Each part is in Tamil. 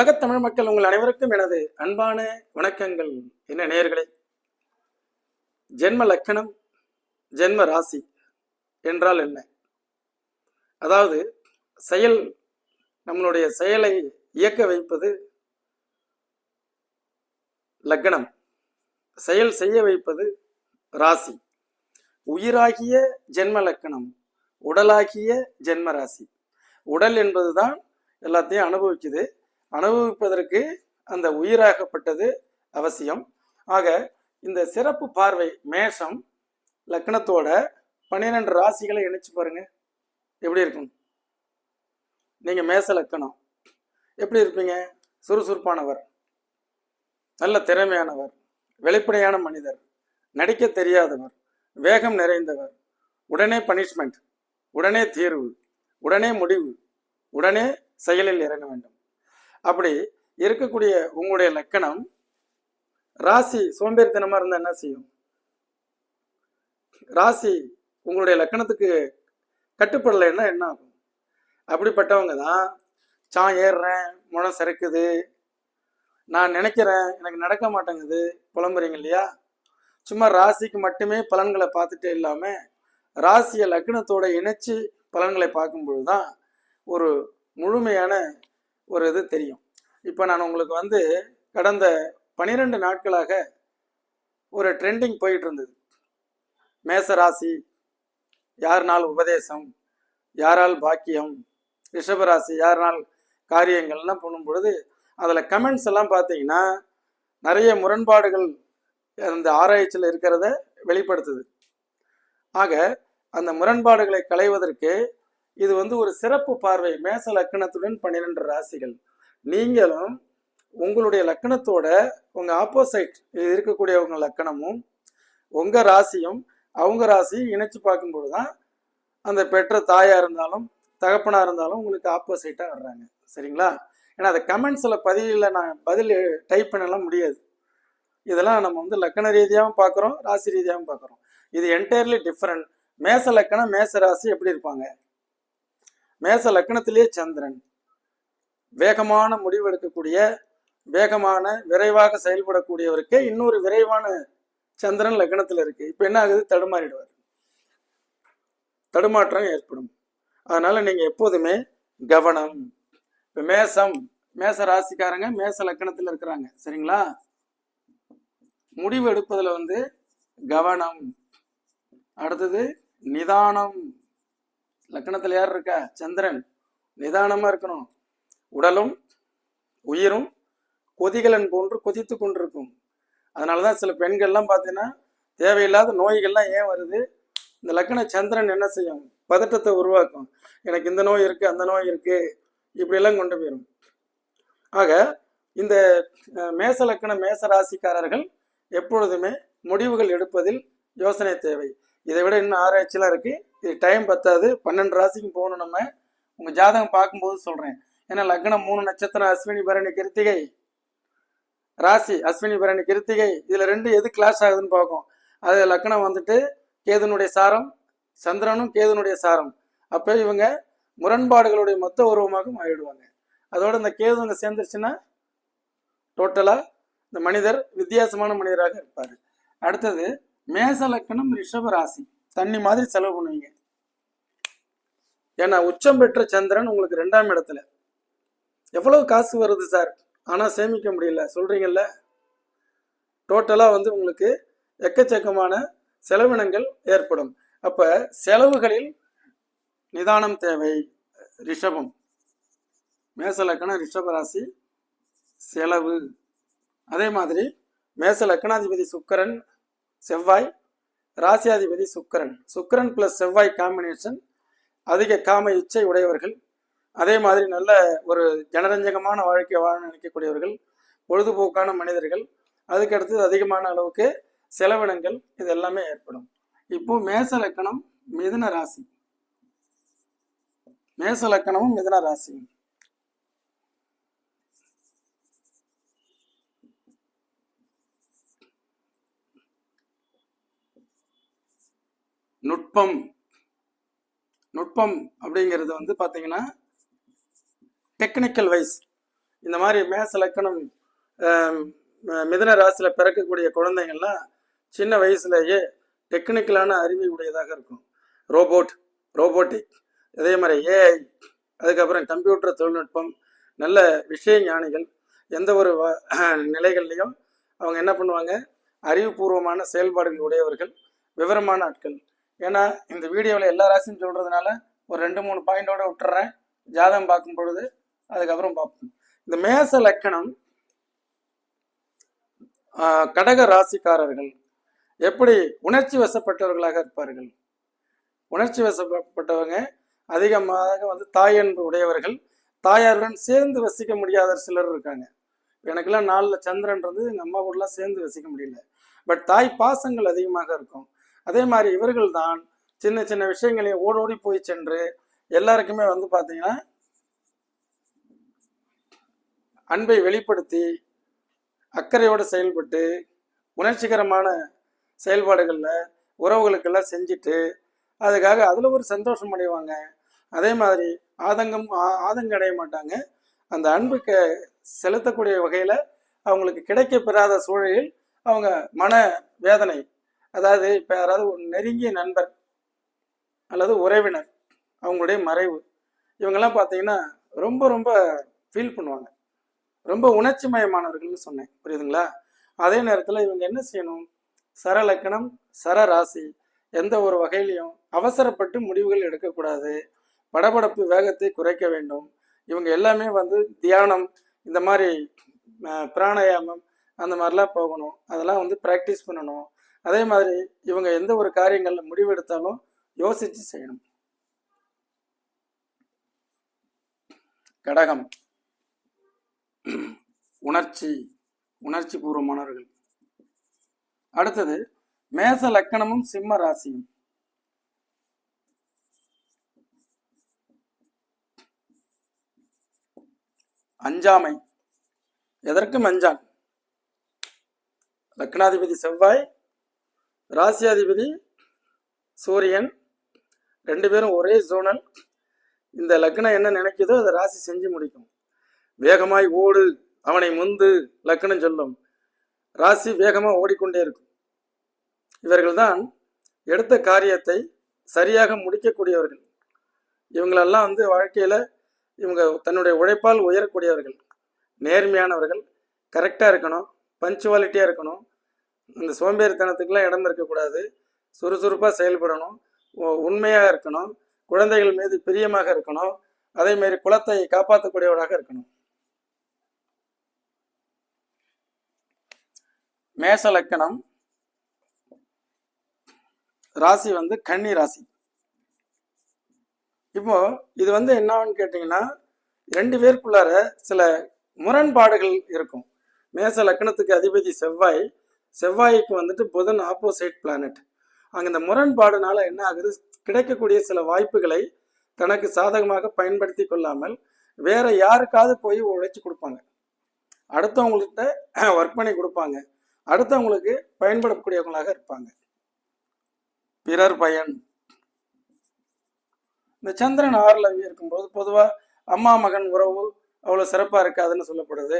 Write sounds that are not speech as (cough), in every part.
உலகத் தமிழ் மக்கள் உங்கள் அனைவருக்கும் எனது அன்பான வணக்கங்கள். என்ன நேயர்களே? ஜென்ம லக்கணம் ஜென்ம ராசி என்றால் என்ன? அதாவது செயல் நம்மளுடைய செயலை இயக்க வைப்பது லக்னம் செயல் செய்ய வைப்பது ராசி. உயிராகிய ஜென்ம லக்கணம் உடலாகிய ஜென்ம ராசி. உடல் என்பதுதான் எல்லாத்தையும் அனுபவிக்குது. அனுபவிப்பதற்கு அந்த உயிராகப்பட்டது அவசியம். ஆக இந்த சிறப்பு பார்வை மேஷம் லக்னத்தோட பன்னிரெண்டு ராசிகளை இணைச்சு பாருங்க. எப்படி இருக்கும்? நீங்க மேச லக்கணம். எப்படி இருப்பீங்க? சுறுசுறுப்பானவர். நல்ல திறமையானவர். வெளிப்படையான மனிதர். நடிக்க தெரியாதவர். வேகம் நிறைந்தவர். உடனே பனிஷ்மெண்ட் உடனே தீர்வு. உடனே முடிவு. உடனே செயலில் இறங்க வேண்டும். அப்படி இருக்கக்கூடிய உங்களுடைய லக்கணம் ராசி சோம்பேறித்தனமா இருந்தா என்ன செய்யும்? ராசி உங்களுடைய லக்கணத்துக்கு கட்டுப்படலைன்னா என்ன ஆகும்? அப்படிப்பட்டவங்க தான் சான் ஏறுறேன் முளம் சிறக்குது நான் நினைக்கிறேன் எனக்கு நடக்க மாட்டேங்குது புலம்புறீங்க இல்லையா? சும்மா ராசிக்கு மட்டுமே பலன்களை பார்த்துட்டே இல்லாம ராசியை லக்னத்தோட இணைச்சு பலன்களை பார்க்கும்பொழுது தான் ஒரு முழுமையான ஒரு இது தெரியும். இப்போ நான் உங்களுக்கு வந்து கடந்த பனிரெண்டு நாட்களாக ஒரு ட்ரெண்டிங் போயிட்டு இருந்தது. மேச ராசி யார்னால் உபதேசம் யாரால் பாக்கியம் ரிஷபராசி யார்னால் காரியங்கள்லாம் பண்ணும் பொழுது அதில் கமெண்ட்ஸ் எல்லாம் பார்த்தீங்கன்னா நிறைய முரண்பாடுகள் அந்த ஆராய்ச்சியில் இருக்கிறத வெளிப்படுத்துது. ஆக அந்த முரண்பாடுகளை களைவதற்கு இது வந்து ஒரு சிறப்பு பார்வை. மேச லக்கணத்துடன் பன்னிரெண்டு ராசிகள். நீங்களும் உங்களுடைய லக்கணத்தோட உங்க ஆப்போசைட் இருக்கக்கூடிய உங்க லக்கணமும் உங்க ராசியும் அவங்க ராசியும் இணைச்சு பார்க்கும்போது தான் அந்த பெற்ற தாயா இருந்தாலும் தகப்பனா இருந்தாலும் உங்களுக்கு ஆப்போசைட்டா வர்றாங்க. சரிங்களா? ஏன்னா அந்த கமெண்ட்ஸில் பதிவில் நான் பதில் டைப் பண்ணலாம் முடியாது. இதெல்லாம் நம்ம வந்து லக்கண ரீதியாகவும் பார்க்குறோம் ராசி ரீதியாகவும் பார்க்குறோம். இது என்டையர்லி டிஃப்ரெண்ட் மேச லக்கணம் மேச ராசி எப்படி இருப்பாங்க? மேச லக்கணத்திலேயே சந்திரன். வேகமான முடிவெடுக்கக்கூடிய வேகமான விரைவாக செயல்படக்கூடியவருக்கு இன்னொரு விரைவான சந்திரன் லக்னத்தில் இருக்கு. இப்போ என்ன ஆகுது? தடுமாறிடுவார். தடுமாற்றம் ஏற்படும். அதனால நீங்க எப்போதுமே கவனம். இப்போ மேசம் மேச ராசிக்காரங்க மேச லக்கணத்தில் இருக்கிறாங்க. சரிங்களா? முடிவு எடுப்பதில் வந்து கவனம். அடுத்தது நிதானம். லக்கணத்தில் யார் இருக்கா? சந்திரன். நிதானமா இருக்கணும். உடலும் உயிரும் கொதிகலன் போன்று கொதித்து கொண்டிருக்கும். அதனாலதான் சில பெண்கள்லாம் பார்த்தீங்கன்னா தேவையில்லாத நோய்கள்லாம் ஏன் வருது? இந்த லக்கண சந்திரன் என்ன செய்யும்? பதட்டத்தை உருவாக்கும். எனக்கு இந்த நோய் இருக்கு அந்த நோய் இருக்கு. இப்படியெல்லாம் கொண்டு போயிடும் ஆக இந்த மேச லக்கண மேச ராசிக்காரர்கள் எப்பொழுதுமே முடிவுகள் எடுப்பதில் யோசனை தேவை. இதை விட இன்னும் ஆராய்ச்சிலாம் இருக்குது இது டைம் பத்தாது. பன்னெண்டு ராசிக்கு போகணும் நம்ம. உங்கள் ஜாதகம் பார்க்கும்போது சொல்கிறேன் ஏன்னா லக்னம் மூணு நட்சத்திரம் அஸ்வினி பரணி கிருத்திகை. ராசி அஸ்வினி பரணி கிருத்திகை. இதில் ரெண்டு எது கிளாஸ் ஆகுதுன்னு பார்க்கும் அது லக்னம் வந்துட்டு கேதுனுடைய சாரம் சந்திரனும் கேதுனுடைய சாரம். அப்போ இவங்க முரண்பாடுகளுடைய மொத்த உருவமாக மாறிடுவாங்க அதோட இந்த கேது இங்க சேர்ந்துருச்சுன்னா டோட்டலாக இந்த மனிதர் வித்தியாசமான மனிதராக இருப்பார். அடுத்தது மேச லக்கணம் ரிஷப ராசி தண்ணி மாதிரி செலவு பண்ணுவீங்க. ஏன்னா உச்சம் பெற்ற சந்திரன் உங்களுக்கு ரெண்டாம் இடத்துல. எவ்வளவு காசு வருது சார் ஆனா சேமிக்க முடியல. சொல்றீங்கல்ல? டோட்டலா வந்து உங்களுக்கு எக்கச்சக்கமான செலவினங்கள் ஏற்படும். அப்ப செலவுகளில் நிதானம் தேவை. ரிஷபம். மேச லக்கணம் ரிஷப ராசி செலவு. அதே மாதிரி மேச லக்கணாதிபதி சுக்கரன் செவ்வாய் ராசியாதிபதி சுக்கிரன். சுக்கிரன் பிளஸ் செவ்வாய் காம்பினேஷன் அதிக காம இச்சை உடையவர்கள் அதே மாதிரி நல்ல ஒரு ஜனரஞ்சகமான வாழ்க்கை வாழ நினைக்கக்கூடியவர்கள் பொழுதுபோக்கான மனிதர்கள் அதுக்கடுத்து அதிகமான அளவுக்கு செலவினங்கள் இது எல்லாமே ஏற்படும். இப்போ மேச லக்கணம் மிதுன ராசி. மேச லக்கணமும் மிதுன ராசியும் நுட்பம். நுட்பம் அப்படிங்கிறது வந்து பார்த்தீங்கன்னா டெக்னிக்கல் வைஸ் இந்த மாதிரி மேச லக்கணம் மிதன ராசியில் பிறக்கக்கூடிய குழந்தைங்கள்லாம் சின்ன வயசுலேயே டெக்னிக்கலான அறிவு உடையதாக இருக்கும். ரோபோட் ரோபோட்டிக் அதே மாதிரி ஏஐ அதுக்கப்புறம் கம்ப்யூட்டர் தொழில்நுட்பம். நல்ல விஷய ஞானிகள். எந்த ஒரு நிலைகள்லையும் அவங்க என்ன பண்ணுவாங்க? அறிவுபூர்வமான செயல்பாடுகள் உடையவர்கள். விவரமான ஆட்கள். ஏன்னா இந்த வீடியோவில் எல்லா ராசியும் சொல்கிறதுனால ஒரு ரெண்டு மூணு பாயிண்டோட விட்டுறேன். ஜாதகம் பார்க்கும் பொழுது அதுக்கப்புறம் பார்ப்போம். இந்த மேச லக்கணம் கடக ராசிக்காரர்கள் எப்படி உணர்ச்சி வசப்பட்டவர்களாக இருப்பார்கள்? உணர்ச்சி வசப்பட்டவங்க அதிகமாக வந்து தாயன்பு உடையவர்கள் தாயாருடன் சேர்ந்து வசிக்க முடியாத சிலர் இருக்காங்க. எனக்கெல்லாம் நாளில் சந்திரன்றது எங்கள் அம்மா கூடலாம் சேர்ந்து வசிக்க முடியல. பட் தாய் பாசங்கள் அதிகமாக இருக்கும். அதே மாதிரி இவர்கள் தான் சின்ன சின்ன விஷயங்களையும் ஓடோடி போய் சென்று எல்லாருக்குமே வந்து பார்த்தீங்கன்னா அன்பை வெளிப்படுத்தி அக்கறையோடு செயல்பட்டு உணர்ச்சிகரமான செயல்பாடுகளில் உறவுகளுக்கெல்லாம் செஞ்சுட்டு அதுக்காக அதில் ஒரு சந்தோஷம் அடைவாங்க. அதே மாதிரி ஆதங்கம் ஆ- ஆதங்கம் அடைய மாட்டாங்க. அந்த அன்புக்கு செலுத்தக்கூடிய வகையில் அவங்களுக்கு கிடைக்க பெறாத சூழலில் அவங்க மன வேதனை அதாவது இப்போ யாராவது ஒரு நெருங்கிய நண்பர் அல்லது உறவினர் அவங்களுடைய மறைவு இவங்கெல்லாம் பார்த்தீங்கன்னா ரொம்ப ரொம்ப ஃபீல் பண்ணுவாங்க. ரொம்ப உணர்ச்சி மயமானவர்கள்னு சொன்னேன். புரியுதுங்களா? அதே நேரத்தில் இவங்க என்ன செய்யணும்? சர லக்கணம் சர ராசி எந்த ஒரு வகையிலையும் அவசரப்பட்டு முடிவுகள் எடுக்கக்கூடாது. படபடப்பு வேகத்தை குறைக்க வேண்டும். இவங்க எல்லாமே வந்து தியானம் இந்த மாதிரி பிராணாயாமம் அந்த மாதிரிலாம் போகணும். அதெல்லாம் வந்து ப்ராக்டிஸ் பண்ணணும். அதே மாதிரி இவங்க எந்த ஒரு காரியங்களில் முடிவெடுத்தாலும் யோசித்து செய்யணும். கடகம். உணர்ச்சி உணர்ச்சி பூர்வமானவர்கள் அடுத்தது மேச லக்கணமும் சிம்ம ராசியும். அஞ்சாமை. எதற்கும் அஞ்சான்? லக்னாதிபதி செவ்வாய் ராசியாதிபதி சூரியன் ரெண்டு பேரும் ஒரே ஜோனல் இந்த லக்னம் என்ன நினைக்குதோ அதை ராசி செஞ்சு முடிக்கும். வேகமாய் ஓடு அவனை முந்து லக்னம் சொல்லும். ராசி வேகமாக ஓடிக்கொண்டே இருக்கும். இவர்கள்தான் எடுத்த காரியத்தை சரியாக முடிக்கக்கூடியவர்கள். இவங்களெல்லாம் வந்து வாழ்க்கையில் இவங்க தன்னுடைய உழைப்பால் உயரக்கூடியவர்கள். நேர்மையானவர்கள் கரெக்டாக இருக்கணும் பஞ்சுவாலிட்டியாக இருக்கணும் இந்த சோம்பேறித்தனத்துக்குலாம் இடம் இருக்கக்கூடாது. சுறுசுறுப்பாக செயல்படணும். உண்மையாக இருக்கணும். குழந்தைகள் மீது பிரியமாக இருக்கணும். அதே மாதிரி குலத்தை காப்பாற்றக்கூடியவராக இருக்கணும். மேச லக்கணம். ராசி வந்து கன்னி ராசி. இப்போ இது வந்து என்னன்னு கேட்டிங்கன்னா ரெண்டு பேருக்குள்ளார சில முரண்பாடுகள் இருக்கும். மேச லக்கணத்துக்கு அதிபதி செவ்வாய் செவ்வாய்க்கு வந்துட்டு புதன் ஆப்போசிட் பிளானட் அங்கே இந்த முரண்பாடுனால என்ன ஆகுது? கிடைக்கக்கூடிய சில வாய்ப்புகளை தனக்கு சாதகமாக பயன்படுத்தி கொள்ளாமல் வேற யாருக்காவது போய் உழைச்சி கொடுப்பாங்க. அடுத்தவங்கள்ட்ட (clears throat) ஒர்க் பண்ணி கொடுப்பாங்க. அடுத்தவங்களுக்கு பயன்படக்கூடியவங்களாக இருப்பாங்க. பிறர் பயன். இந்த சந்திரன் ஆறுல இருக்கும்போது பொதுவா அம்மா மகன் உறவு அவ்வளவு சிறப்பா இருக்காதுன்னு சொல்லப்படுது.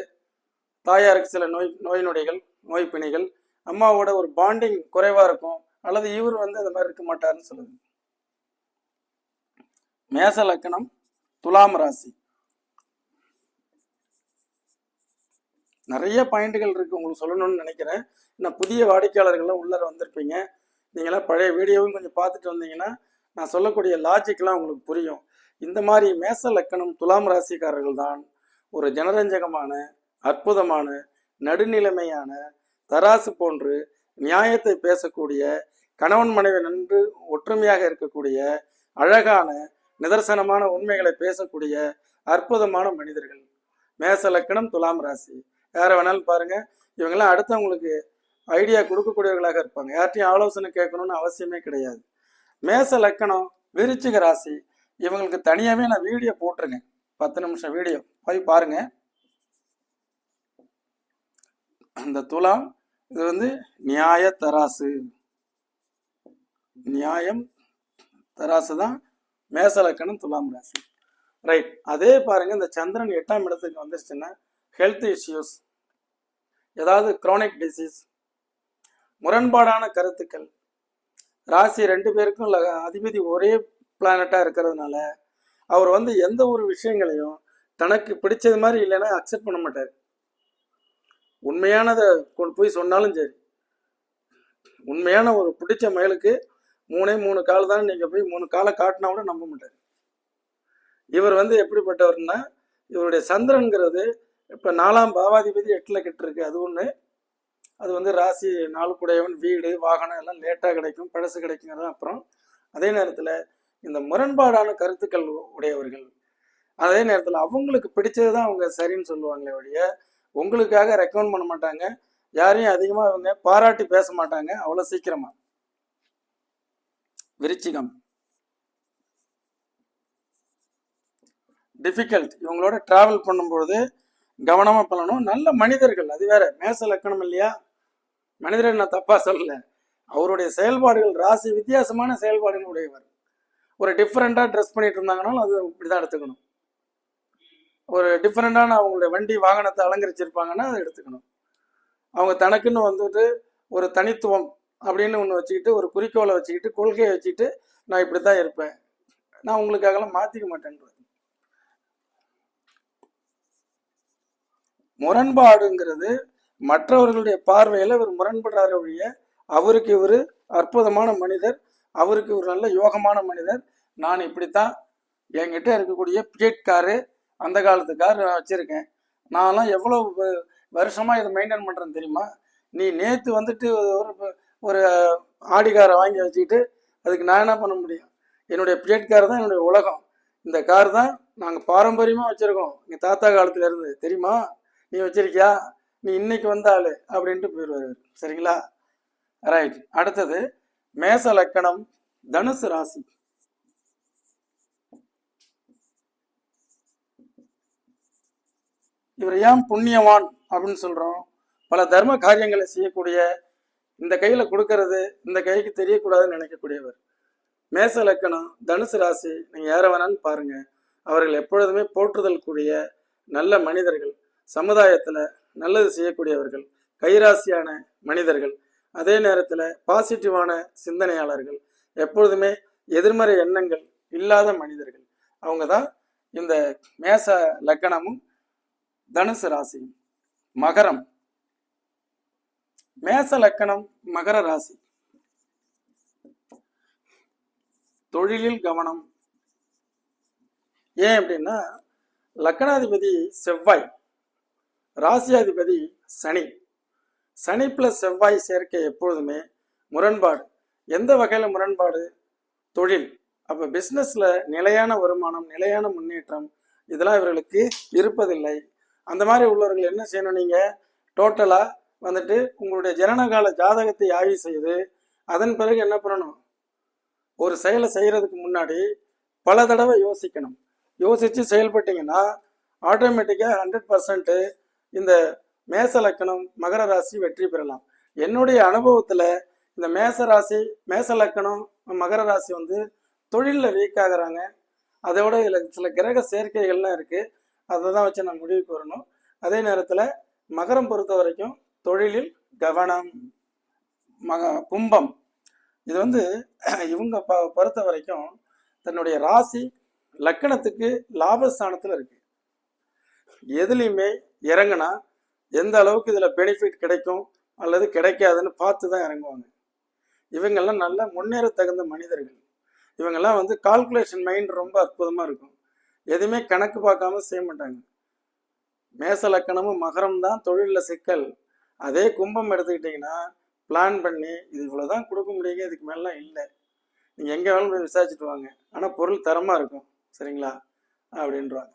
தாயாருக்கு சில நோய் நோய் நொடிகள் நோய் பிணிகள் அம்மாவோட ஒரு பாண்டிங் குறைவா இருக்கும். அல்லது இவர் வந்து அந்த மாதிரி இருக்க மாட்டாருன்னு சொல்லுது. மேச லக்கணம் துலாம் ராசி. நிறைய பாயிண்ட்டுகள் இருக்கு. உங்களுக்கு சொல்லணும்னு நினைக்கிறேன். நான் புதிய வாடிக்கையாளர்கள்லாம் உள்ளர வந்திருப்பீங்க. நீங்களாம் பழைய வீடியோவும் கொஞ்சம் பார்த்துட்டு வந்தீங்கன்னா நான் சொல்லக்கூடிய லாஜிக்லாம் உங்களுக்கு புரியும். இந்த மாதிரி மேச லக்கணம் துலாம் ராசிக்காரர்கள் தான் ஒரு ஜனரஞ்சகமான அற்புதமான நடுநிலைமையான தராசு போன்று நியாயத்தை பேசக்கூடிய கணவன் மனைவி நன்று ஒற்றுமையாக இருக்கக்கூடிய அழகான நிதர்சனமான உண்மைகளை பேசக்கூடிய அற்புதமான மனிதர்கள். மேச லக்கணம் துலாம் ராசி. யாரை வேணாலும் பாருங்க. இவங்கெல்லாம் அடுத்தவங்களுக்கு ஐடியா கொடுக்கக்கூடியவர்களாக இருப்பாங்க. யார்ட்டையும் ஆலோசனை கேட்கணும்னு அவசியமே கிடையாது. மேச லக்கணம் விருச்சிக ராசி. இவங்களுக்கு தனியாகவே நான் வீடியோ போட்டுருங்க பத்து நிமிஷம் வீடியோ போய் பாருங்க. அந்த துலாம் இது வந்து நியாய தராசு. நியாயம் தராசு தான் மேசலக்கணம் துலாம் ராசி. ரைட் அதே பாருங்க இந்த சந்திரன் எட்டாம் இடத்துக்கு வந்துருச்சுன்னா ஹெல்த் இஷ்யூஸ் ஏதாவது குரோனிக் டிசீஸ் முரண்பாடான கருத்துக்கள். ராசி ரெண்டு பேருக்கும் அதிபதி ஒரே பிளானட்டாக இருக்கிறதுனால அவர் வந்து எந்த ஒரு விஷயங்களையும் தனக்கு பிடிச்சது மாதிரி இல்லைன்னா அக்செப்ட் பண்ண மாட்டார். உண்மையானதை கொண்டு போய் சொன்னாலும் சரி. உண்மையான ஒரு பிடிச்ச மயிலுக்கு மூணே மூணு கால் தான் நீங்கள் போய் மூணு காலை காட்டினா கூட நம்ப மாட்டார். இவர் வந்து எப்படிப்பட்டவர்னா இவருடைய சந்திரன்கிறது இப்போ நாலாம் பாவாதிபதி எட்டில் கிட்டிருக்கு. அது ஒன்று அது வந்து ராசி நாளுக்குடையவன் வீடு வாகனம் எல்லாம் லேட்டாக கிடைக்கும் பழசு கிடைக்குங்கிறது அப்புறம். அதே நேரத்தில் இந்த முரண்பாடான கருத்துக்கள் உடையவர்கள். அதே நேரத்தில் அவங்களுக்கு பிடிச்சது தான் அவங்க சரின்னு சொல்லுவாங்களே ஒழிய உங்களுக்காக ரெக்கமெண்ட் பண்ண மாட்டாங்க. யாரையும் அதிகமாக இவங்க பாராட்டி பேச மாட்டாங்க. அவ்வளோ சீக்கிரமாக விருச்சிகம். டிஃபிகல்ட் இவங்களோட ட்ராவல் பண்ணும்பொழுது கவனமாக பண்ணணும் நல்ல மனிதர்கள். அது வேற. மேச லக்கணம் இல்லையா? மனிதர் நான் தப்பாக சொல்லல. அவருடைய செயல்பாடுகள் ராசி வித்தியாசமான செயல்பாடுகள் உடையவர் ஒரு டிஃப்ரெண்டாக ட்ரெஸ் பண்ணிட்டு இருந்தாங்கனாலும் அது இப்படிதான் எடுத்துக்கணும். ஒரு டிஃப்ரெண்டான அவங்களுடைய வண்டி வாகனத்தை அலங்கரிச்சிருப்பாங்கன்னா அதை எடுத்துக்கணும். அவங்க தனக்குன்னு வந்துட்டு ஒரு தனித்துவம் அப்படின்னு ஒன்று வச்சுக்கிட்டு ஒரு குறிக்கோளை வச்சுக்கிட்டு கொள்கையை வச்சுக்கிட்டு நான் இப்படி தான் இருப்பேன். நான் உங்களுக்காகலாம் மாற்றிக்க மாட்டேன்றது. முரண்பாடுங்கிறது மற்றவர்களுடைய பார்வையில் இவர் முரண்படுறாரு ஒழிய அவருக்கு இவர் அற்புதமான மனிதர் அவருக்கு ஒரு நல்ல யோகமான மனிதர். நான் இப்படித்தான் என்கிட்ட இருக்கக்கூடிய பியட் காரு அந்த காலத்து கார் நான் வச்சுருக்கேன். நான்லாம் எவ்வளோ வருஷமாக வருஷமா இதை மெயின்டைன் பண்ணுறேன்னு தெரியுமா? நீ நேற்று வந்துட்டு ஒரு ஒரு ஆடி காரை வாங்கி வச்சுக்கிட்டு அதுக்கு நான் என்ன பண்ண முடியும்? என்னுடைய பிளேட் கார் தான் என்னுடைய உலகம். இந்த கார் தான் நாங்கள் பாரம்பரியமாக வச்சுருக்கோம். எங்கள் தாத்தா காலத்துல இருந்து. தெரியுமா? நீ வச்சிருக்கியா? நீ இன்னைக்கு வந்த அப்படின்ட்டு போயிடுவாரு சரிங்களா? ரைட் அடுத்தது மேச லக்கணம் தனுசு ராசி. இவர் ஏன் புண்ணியவான் அப்படின்னு சொல்றோம். பல தர்ம காரியங்களை செய்யக்கூடிய இந்த கையில கொடுக்கறது இந்த கைக்கு தெரியக்கூடாதுன்னு நினைக்கக்கூடியவர். மேச லக்கணம் தனுசு ராசி நீங்க யார வேணாலும் பாருங்க. அவர்கள் எப்பொழுதுமே போற்றுதல் கூடிய நல்ல மனிதர்கள். சமுதாயத்துல நல்லது செய்யக்கூடியவர்கள். கைராசியான மனிதர்கள். அதே நேரத்துல பாசிட்டிவான சிந்தனையாளர்கள். எப்பொழுதுமே எதிர்மறை எண்ணங்கள் இல்லாத மனிதர்கள். அவங்க தான் இந்த மேச லக்கணமும் தனுசு ராசி மகரம். மேச லக்கணம் மகர ராசி. தொழிலில் கவனம். ஏன் அப்படின்னா லக்கணாதிபதி செவ்வாய் ராசியாதிபதி சனி. சனி பிளஸ் செவ்வாய் சேர்க்கை எப்பொழுதுமே முரண்பாடு. எந்த வகையில் முரண்பாடு? தொழில். அப்போ பிஸ்னஸில் நிலையான வருமானம் நிலையான முன்னேற்றம் இதெல்லாம் இவர்களுக்கு இருப்பதில்லை. அந்த மாதிரி உள்ளவர்கள் என்ன செய்யணும்? நீங்கள் டோட்டலாக வந்துட்டு உங்களுடைய ஜனனகால ஜாதகத்தை ஆய்வு செய்து அதன் பிறகு என்ன பண்ணணும்? ஒரு செயலை செய்கிறதுக்கு முன்னாடி பல தடவை யோசிக்கணும். யோசித்து செயல்பட்டீங்கன்னா ஆட்டோமேட்டிக்காக ஹண்ட்ரட் பர்சன்ட்டு இந்த மேச லக்கணம் மகர ராசி வெற்றி பெறலாம். என்னுடைய அனுபவத்தில் இந்த மேச ராசி மேச லக்கணம் மகர ராசி வந்து தொழிலில் வீக் ஆகிறாங்க அதோட இதில் சில கிரக சேர்க்கைகள்லாம் இருக்குது அதை தான் வச்சு நான் முடிவுக்கு வரணும். அதே நேரத்தில் மகரம் பொறுத்த வரைக்கும் தொழிலில் கவனம் மக கும்பம். இது வந்து (clears throat) இவங்க ப பொறுத்த வரைக்கும் தன்னுடைய ராசி லக்கணத்துக்கு லாபஸ்தானத்தில் இருக்கு. எதுலேயுமே இறங்குனா எந்த அளவுக்கு இதில் பெனிஃபிட் கிடைக்கும் அல்லது கிடைக்காதுன்னு பார்த்து தான் இறங்குவாங்க. இவங்கெல்லாம் நல்ல முன்னேற தகுந்த மனிதர்கள். இவங்கெல்லாம் வந்து கால்குலேஷன் மைண்ட் ரொம்ப அற்புதமாக இருக்கும். எதுவுமே கணக்கு பார்க்காம செய்ய மாட்டாங்க. மேச லக்கணமும் மகரம் தான் தொழிலில் சிக்கல். அதே கும்பம் எடுத்துக்கிட்டிங்கன்னா பிளான் பண்ணி இது இவ்வளோதான் கொடுக்க முடியுங்க இதுக்கு மேலாம் இல்லை. நீங்கள் எங்கே வேணாலும் போய் விசாரிச்சுட்டு வாங்க. ஆனால் பொருள் தரமாக இருக்கும். சரிங்களா? அப்படின்றாங்க.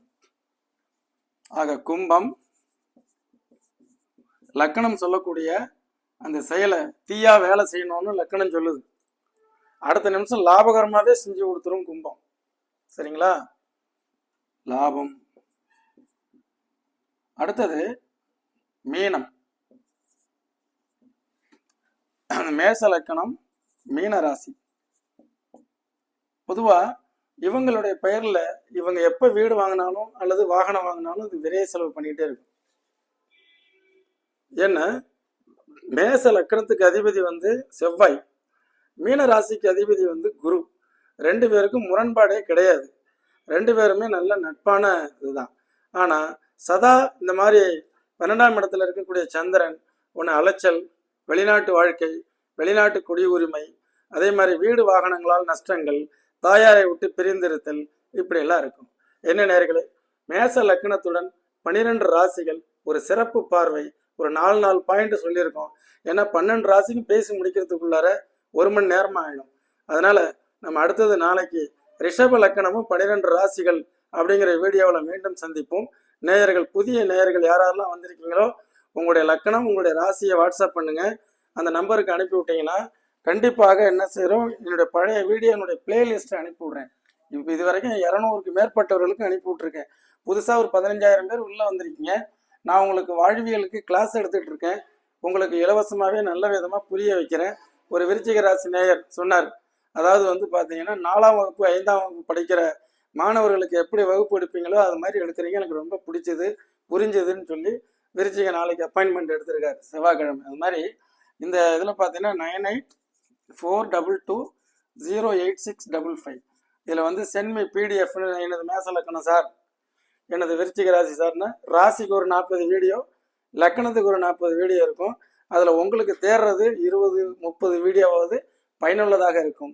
ஆக கும்பம் லக்கணம் சொல்லக்கூடிய அந்த செயலை தீயா வேலை செய்யணும்னு லக்கணம் சொல்லுது. அடுத்த நிமிஷம் லாபகரமாகவே செஞ்சு கொடுத்துரும் கும்பம். சரிங்களா? லாபம். அடுத்தது மீனம். மேச லக்கணம் மீன ராசி பொதுவா இவங்களுடைய பெயர்ல இவங்க எப்ப வீடு வாங்கினாலும் அல்லது வாகனம் வாங்கினாலும் இது விரைய செலவு பண்ணிட்டே இருக்கும். ஏன்னா மேச லக்கணத்துக்கு அதிபதி வந்து செவ்வாய். மீன ராசிக்கு அதிபதி வந்து குரு. ரெண்டு பேருக்கும் முரண்பாடே கிடையாது. ரெண்டு பேருமே நல்ல நட்பான இதுதான். ஆனால் சதா இந்த மாதிரி பன்னெண்டாம் இடத்துல இருக்கக்கூடிய சந்திரன் ஒன்று அலைச்சல் வெளிநாட்டு வாழ்க்கை வெளிநாட்டு குடியுரிமை அதே மாதிரி வீடு வாகனங்களால் நஷ்டங்கள் தாயாரை விட்டு பிரிந்திருத்தல் இப்படியெல்லாம் இருக்கும். என்ன நேர்களே மேச லக்னத்துடன் பனிரெண்டு ராசிகள் ஒரு சிறப்பு பார்வை ஒரு நாலு நாலு பாயிண்ட் சொல்லியிருக்கோம். ஏன்னா பன்னெண்டு ராசிக்கும் பேசி முடிக்கிறதுக்குள்ளார ஒரு மணி நேரமாக ஆகிடும் அதனால நம்ம அடுத்தது நாளைக்கு ரிஷப லக்கணமும் பனிரெண்டு ராசிகள் அப்படிங்கிற வீடியோவில் மீண்டும் சந்திப்போம். நேயர்கள் புதிய நேயர்கள் யாரெல்லாம் வந்திருக்கீங்களோ உங்களுடைய லக்கணம் உங்களுடைய ராசியை வாட்ஸ்அப் பண்ணுங்க. அந்த நம்பருக்கு அனுப்பி விட்டீங்கன்னா கண்டிப்பாக என்ன செய்கிறோம் என்னுடைய பழைய வீடியோ என்னுடைய பிளேலிஸ்ட்டை அனுப்பி விட்றேன். இப்போ இது வரைக்கும் இரநூறுக்கு மேற்பட்டவர்களுக்கு அனுப்பி விட்ருக்கேன் புதுசாக ஒரு பதினஞ்சாயிரம் பேர் உள்ளே வந்திருக்கீங்க. நான் உங்களுக்கு வாழ்வியலுக்கு கிளாஸ் எடுத்துகிட்டு இருக்கேன். உங்களுக்கு இலவசமாகவே நல்ல விதமாக புரிய வைக்கிறேன். ஒரு விருச்சிக ராசி நேயர் சொன்னார் அதாவது வந்து பார்த்தீங்கன்னா நாலாம் வகுப்பு ஐந்தாம் வகுப்பு படிக்கிற மாணவர்களுக்கு எப்படி வகுப்பு எடுப்பீங்களோ அது மாதிரி எடுக்கிறீங்க. எனக்கு ரொம்ப பிடிச்சது புரிஞ்சதுன்னு சொல்லி விருச்சிக நாளைக்கு அப்பாயின்மெண்ட் எடுத்திருக்காரு. செவ்வாய்க்கிழமை. அது மாதிரி இந்த இதில் பார்த்தீங்கன்னா nine eight four double two zero eight six double five. இதில் வந்து சென்மி பிடிஎஃப்னு எனது மேச லக்கணம் சார். எனது விருச்சிக ராசி சார்னா ராசிக்கு ஒரு நாற்பது வீடியோ லக்கணத்துக்கு ஒரு நாற்பது வீடியோ இருக்கும். அதில் உங்களுக்கு தேர்றது இருபது முப்பது வீடியோவாவது பயனுள்ளதாக இருக்கும்.